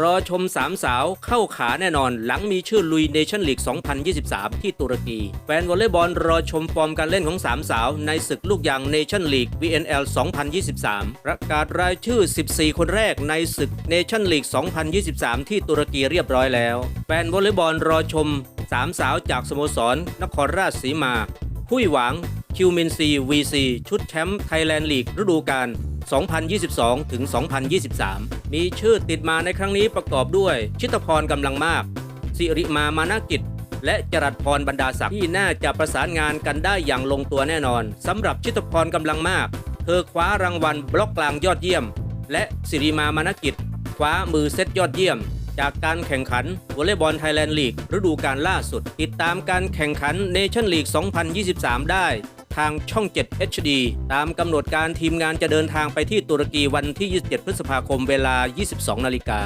รอชมสามสาวเข้าขาแน่นอน หลังมีชื่อลุยเนชั่นลีก 2023 ที่ตุรกี แฟนวอลเลย์บอลรอชมฟอร์มการเล่นของสามสาว ในศึกลูกยางเนชั่นลีก VNL 2023 ประกาศรายชื่อ 14 คนแรกในศึกเนชั่นลีก 2023 ที่ตุรกีเรียบร้อยแล้ว แฟนวอลเลย์บอลรอชมสามสาวจากสโมสร นครราชสีมาหุยหวางคิวมินซี VC ชุดแชมป์ไทยแลนด์ลีกฤดูกาล 2022 ถึง 2023 มีชื่อติดมาในครั้งนี้ประกอบด้วย ชิตพรกำลังมาก สิริมามานากิจ และจรัสพรบรรดาศักดิ์ที่น่าจะประสานงานกันได้อย่างลงตัวแน่นอนสำหรับชิตพรกำลังมาก เธอคว้ารางวัลบล็อกกลางยอดเยี่ยม และสิริมามานากิจ คว้ามือเซตยอดเยี่ยมจากการแข่งขันวอลเลย์บอลไทยแลนด์ลีกฤดูกาลล่าสุด ติดตามการแข่งขันเนชั่นลีก 2023 ได้ ทางช่อง 7 HD ตามกำหนดการทีมงานจะเดินทางไปที่ตุรกีวันที่ 27 พฤษภาคมเวลา 22 นาฬิกา